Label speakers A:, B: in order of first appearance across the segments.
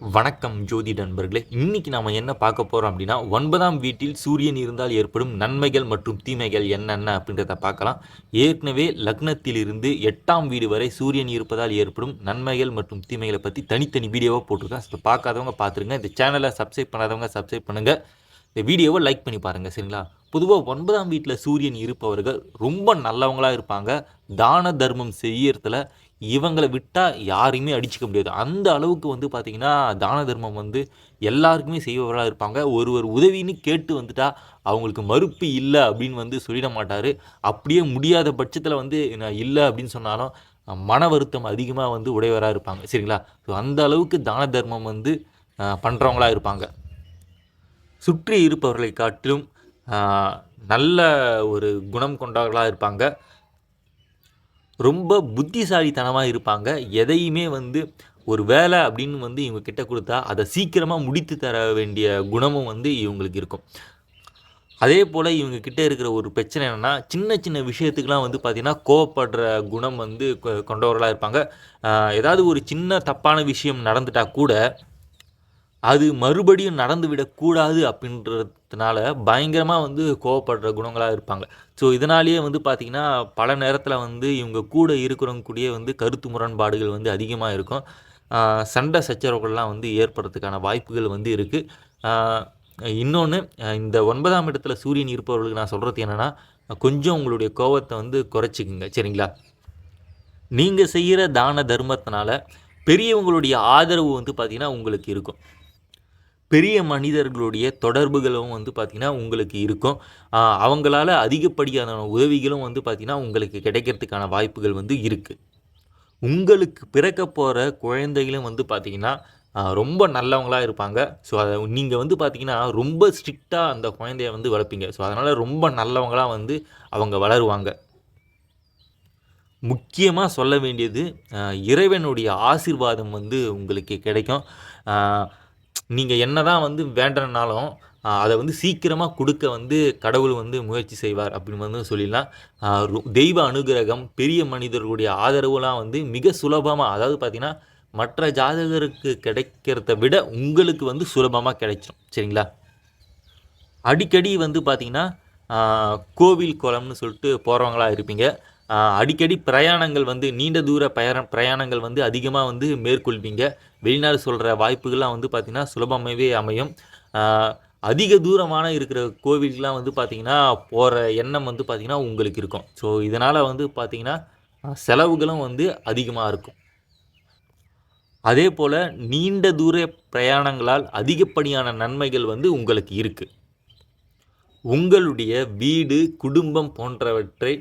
A: வணக்கம் ஜோதி நண்பர்களே. இன்னைக்கு நாம் என்ன பார்க்க போகிறோம் அப்படின்னா ஒன்பதாம் வீட்டில் சூரியன் இருந்தால் ஏற்படும் நன்மைகள் மற்றும் தீமைகள் என்னென்ன அப்படின்றத பார்க்கலாம். ஏற்கனவே லக்னத்திலிருந்து எட்டாம் வீடு வரை சூரியன் இருப்பதால் ஏற்படும் நன்மைகள் மற்றும் தீமைகளை பற்றி தனித்தனி வீடியோவாக போட்டிருக்கேன். ஸோ பார்க்காதவங்க பார்த்துருங்க. இந்த சேனலை சப்ஸ்கிரைப் பண்ணாதவங்க சப்ஸ்கிரைப் பண்ணுங்கள் இந்த வீடியோவை லைக் பண்ணி பாருங்கள் சரிங்களா? பொதுவாக ஒன்பதாம் வீட்டில் சூரியன் இருப்பவர்கள் ரொம்ப நல்லவங்களாக இருப்பாங்க. தான தர்மம் செய்யறதுல இவங்களை விட்டால் யாரையுமே அடிச்சுக்க முடியாது. அந்த அளவுக்கு வந்து பார்த்திங்கன்னா தான தர்மம் வந்து எல்லாருக்குமே செய்பவராக இருப்பாங்க. ஒருவர் உதவின்னு கேட்டு வந்துட்டா அவங்களுக்கு மறுப்பு இல்லை அப்படின்னு வந்து சொல்லிட மாட்டார். அப்படியே முடியாத பட்சத்தில் வந்து நான் இல்லை அப்படின்னு சொன்னாலும் மன வருத்தம் அதிகமாக வந்து உடையவராக இருப்பாங்க. சரிங்களா? ஸோ அந்த அளவுக்கு தான தர்மம் வந்து பண்ணுறவங்களாக இருப்பாங்க. சுற்றி இருப்பவர்களை காட்டிலும் நல்ல ஒரு குணம் கொண்டவர்களாக இருப்பாங்க. ரொம்ப புத்திசாலித்தனமாக இருப்பாங்க. எதையுமே வந்து ஒரு வேலை அப்படின்னு வந்து இவங்க கிட்ட கொடுத்தா அதை சீக்கிரமாக முடித்து தர வேண்டிய குணமும் வந்து இவங்களுக்கு இருக்கும். அதே போல் இவங்கக்கிட்ட இருக்கிற ஒரு பிரச்சனை என்னென்னா சின்ன சின்ன விஷயத்துக்கெலாம் வந்து பார்த்திங்கன்னா கோவப்படுற குணம் வந்து கொ- கொண்டவர்களாக இருப்பாங்க. ஏதாவது ஒரு சின்ன தப்பான விஷயம் நடந்துட்டா கூட அது மறுபடியும் நடந்து விடக்கூடாது அப்படின்றதுனால பயங்கரமாக வந்து கோவப்படுற குணங்களாக இருப்பாங்க. ஸோ இதனாலேயே வந்து பார்த்திங்கன்னா பல நேரத்தில் வந்து இவங்க கூட இருக்கிறவங்க கூடயே வந்து கருத்து முரண்பாடுகள் வந்து அதிகமாக இருக்கும். சண்டை சச்சரவுகள்லாம் வந்து ஏற்படுறதுக்கான வாய்ப்புகள் வந்து இருக்குது இன்னொன்று இந்த ஒன்பதாம் இடத்துல சூரியன் இருப்பவர்களுக்கு நான் சொல்கிறது என்னென்னா கொஞ்சம் உங்களுடைய கோவத்தை வந்து குறைச்சிக்குங்க. சரிங்களா? நீங்கள் செய்கிற தான தர்மத்தினால பெரியவங்களுடைய ஆதரவு வந்து பார்த்திங்கன்னா உங்களுக்கு இருக்கும். பெரிய மனிதர்களுடைய தொடர்புகளும் வந்து பார்த்திங்கன்னா உங்களுக்கு இருக்கும். அவங்களால அதிகப்படியான உதவிகளும் வந்து பார்த்திங்கன்னா உங்களுக்கு கிடைக்கிறதுக்கான வாய்ப்புகள் வந்து இருக்குது உங்களுக்கு பிறக்க போகிற குழந்தைகளும் வந்து பார்த்திங்கன்னா ரொம்ப நல்லவங்களாக இருப்பாங்க. ஸோ அதை நீங்கள் வந்து பார்த்திங்கன்னா ரொம்ப ஸ்ட்ரிக்டாக அந்த குழந்தைய வந்து வளர்ப்பீங்க. ஸோ அதனால் ரொம்ப நல்லவங்களாக வந்து அவங்க வளருவாங்க. முக்கியமாக சொல்ல வேண்டியது இறைவனுடைய ஆசீர்வாதம் வந்து உங்களுக்கு கிடைக்கும். நீங்கள் என்ன தான் வந்து வேண்டனாலும் அதை வந்து சீக்கிரமாக கொடுக்க வந்து கடவுள் வந்து முயற்சி செய்வார் அப்படின்னு வந்து சொல்லிடலாம். தெய்வ அனுகிரகம் பெரிய மனிதர்களுடைய ஆதரவுலாம் வந்து மிக சுலபமாக அதாவது பார்த்திங்கன்னா மற்ற ஜாதகருக்கு கிடைக்கிறத விட உங்களுக்கு வந்து சுலபமாக கிடைச்சிடும் சரிங்களா? அடிக்கடி வந்து பார்த்திங்கன்னா கோவில் குளம்னு சொல்லிட்டு போகிறவங்களா இருப்பீங்க. அடிக்கடி பிரயாணங்கள் வந்து நீண்ட தூர பிரயாண பிரயாணங்கள் வந்து அதிகமாக வந்து மேற்கொள்வீங்க. வெளிநாடு சொல்கிற வாய்ப்புகள்லாம் வந்து பார்த்திங்கன்னா சுலபமாகவே அமையும். அதிக தூரமான இருக்கிற கோவிலுக்கெலாம் வந்து பார்த்திங்கன்னா போகிற எண்ணம் வந்து பார்த்திங்கன்னா உங்களுக்கு இருக்கும். ஸோ இதனால் வந்து பார்த்திங்கன்னா செலவுகளும் வந்து அதிகமாக இருக்கும். அதே போல் நீண்ட தூர பிரயாணங்களால் அதிகப்படியான நன்மைகள் வந்து உங்களுக்கு இருக்குது உங்களுடைய வீடு குடும்பம் போன்றவற்றை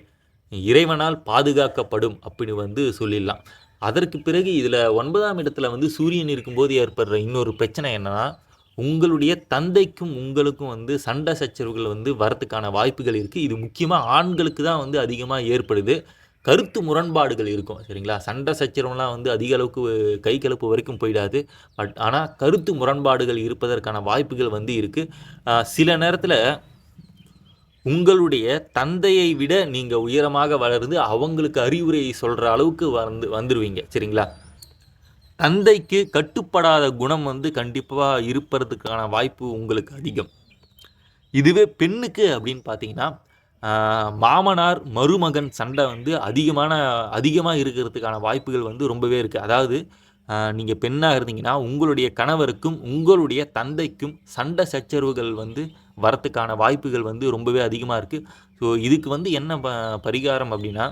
A: இறைவனால் பாதுகாக்கப்படும் அப்படின்னு வந்து சொல்லிடலாம். அதற்கு பிறகு இதில் ஒன்பதாம் இடத்துல வந்து சூரியன் இருக்கும்போது ஏற்படுற இன்னொரு பிரச்சனை என்னன்னா உங்களுடைய தந்தைக்கும் உங்களுக்கும் வந்து சண்டை சச்சரவுகள் வந்து வரத்துக்கான வாய்ப்புகள் இருக்குது இது முக்கியமாக ஆண்களுக்கு தான் வந்து அதிகமாக ஏற்படுது. கருத்து முரண்பாடுகள் இருக்கும் சரிங்களா? சண்டை சச்சரவுலாம் வந்து அதிக அளவுக்கு கை கலப்பு வரைக்கும் போயிடாது. பட் ஆனால் கருத்து முரண்பாடுகள் இருப்பதற்கான வாய்ப்புகள் வந்து இருக்குது சில நேரத்தில் உங்களுடைய தந்தையை விட நீங்கள் உயரமாக வளர்ந்து அவங்களுக்கு அறிவுரை சொல்கிற அளவுக்கு வந்து வந்துடுவீங்க சரிங்களா? தந்தைக்கு கட்டுப்படாத குணம் வந்து கண்டிப்பாக இருப்பதுக்கான வாய்ப்பு உங்களுக்கு அதிகம். இதுவே பெண்ணுக்கு அப்படின்னு பார்த்தீங்கன்னா மாமனார் மருமகன் சண்டை வந்து அதிகமான அதிகமாக இருக்கிறதுக்கான வாய்ப்புகள் வந்து ரொம்பவே இருக்குது அதாவது நீங்கள் பெண்ணாக இருந்தீங்கன்னா உங்களுடைய கணவருக்கும் உங்களுடைய தந்தைக்கும் சண்டை சச்சரவுகள் வந்து வரத்துக்கான வாய்ப்புகள் வந்து ரொம்பவே அதிகமாக இருக்குது ஸோ இதுக்கு வந்து என்ன ப பரிகாரம் அப்படின்னா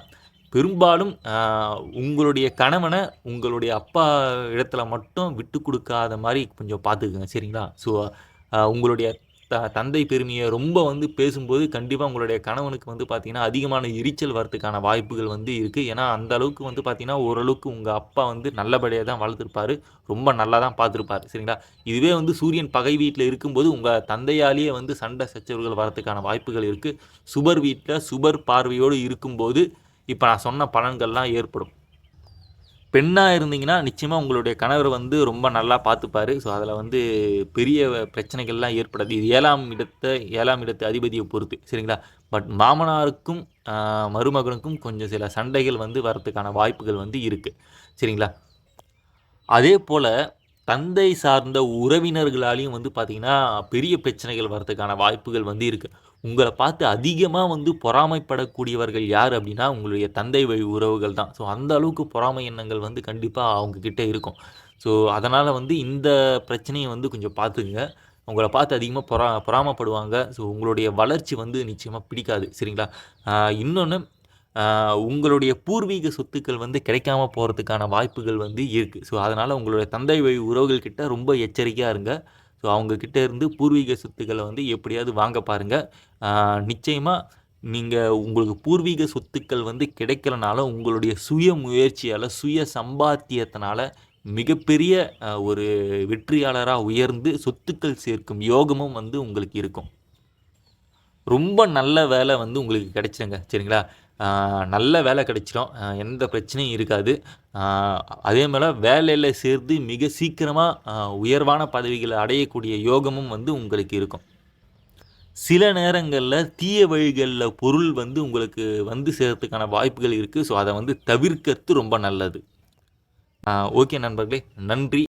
A: பெரும்பாலும் உங்களுடைய கணவனை உங்களுடைய அப்பா இடத்துல மட்டும் விட்டு கொடுக்காத மாதிரி கொஞ்சம் பார்த்துக்குங்க சரிங்களா? ஸோ உங்களுடைய த தந்தை பெருமையை ரொம்ப வந்து பேசும்போது கண்டிப்பாக உங்களுடைய கணவனுக்கு வந்து பார்த்திங்கன்னா அதிகமான எரிச்சல் வரத்துக்கான வாய்ப்புகள் வந்து இருக்குது ஏன்னா அந்த அளவுக்கு வந்து பார்த்திங்கன்னா ஓரளவுக்கு உங்கள் அப்பா வந்து நல்லபடியாக தான் வளர்த்துருப்பார். ரொம்ப நல்லா தான் பார்த்துருப்பாரு சரிங்களா? இதுவே வந்து சூரியன் பகை வீட்டில் இருக்கும்போது உங்கள் தந்தையாலேயே வந்து சண்டை சச்சரவுகள் வரத்துக்கான வாய்ப்புகள் இருக்குது சுபர் வீட்டில் சுபர் பார்வையோடு இருக்கும்போது இப்போ நான் சொன்ன பலன்கள்லாம் ஏற்படும். பெண்ணாக இருந்தீங்கன்னா நிச்சயமாக உங்களுடைய கணவர் வந்து ரொம்ப நல்லா பார்த்துப்பாரு. ஸோ அதில் வந்து பெரிய பிரச்சனைகள்லாம் ஏற்படாது. இது ஏழாம் இடத்தை ஏழாம் இடத்து அதிபதியை பொறுத்து சரிங்களா? பட் மாமனாருக்கும் மருமகனுக்கும் கொஞ்சம் சில சண்டைகள் வந்து வரத்துக்கான வாய்ப்புகள் வந்து இருக்குது சரிங்களா? அதே போல் தந்தை சார்ந்த உறவினர்களாலேயும் வந்து பார்த்திங்கன்னா பெரிய பிரச்சனைகள் வர்றதுக்கான வாய்ப்புகள் வந்து இருக்குது உங்களை பார்த்து அதிகமாக வந்து பொறாமைப்படக்கூடியவர்கள் யார் அப்படின்னா உங்களுடைய தந்தை வழி உறவுகள் தான். ஸோ அந்த அளவுக்கு பொறாமை எண்ணங்கள் வந்து கண்டிப்பாக அவங்கக்கிட்ட இருக்கும். ஸோ அதனால் வந்து இந்த பிரச்சனையை வந்து கொஞ்சம் பார்த்துக்குங்க. உங்களை பார்த்து அதிகமாக பொறா பொறாமப்படுவாங்க. ஸோ உங்களுடைய வளர்ச்சி வந்து நிச்சயமாக பிடிக்காது. சரிங்களா? இன்னொன்று உங்களுடைய பூர்வீக சொத்துக்கள் வந்து கிடைக்காம போகிறதுக்கான வாய்ப்புகள் வந்து இருக்குது ஸோ அதனால் உங்களுடைய தந்தை வழி உறவுகள் கிட்ட ரொம்ப எச்சரிக்கையாக இருங்க. ஸோ அவங்கக்கிட்ட இருந்து பூர்வீக சொத்துக்களை வந்து எப்படியாவது வாங்க பாருங்கள் நிச்சயமாக நீங்கள் உங்களுக்கு பூர்வீக சொத்துக்கள் வந்து கிடைக்கலனால உங்களுடைய சுய முயற்சியால் சுய சம்பாத்தியத்தினால மிகப்பெரிய ஒரு வெற்றியாளராக உயர்ந்து சொத்துக்கள் சேர்க்கும் யோகமும் வந்து உங்களுக்கு இருக்கும். ரொம்ப நல்ல வேலை வந்து உங்களுக்கு கிடைச்சிருங்க. சரிங்களா? நல்ல வேலை கிடைச்சிடும் எந்த பிரச்சனையும் இருக்காது. அதே மாதிரி வேலையில் சேர்ந்து மிக சீக்கிரமாக உயர்வான பதவிகளை அடையக்கூடிய யோகமும் வந்து உங்களுக்கு இருக்கும். சில நேரங்களில் தீய வழிகளில் பொருள் வந்து உங்களுக்கு வந்து சேர்கிறதுக்கான வாய்ப்புகள் இருக்குது ஸோ அதை வந்து தவிர்க்கிறது ரொம்ப நல்லது. ஓகே நண்பர்களே நன்றி.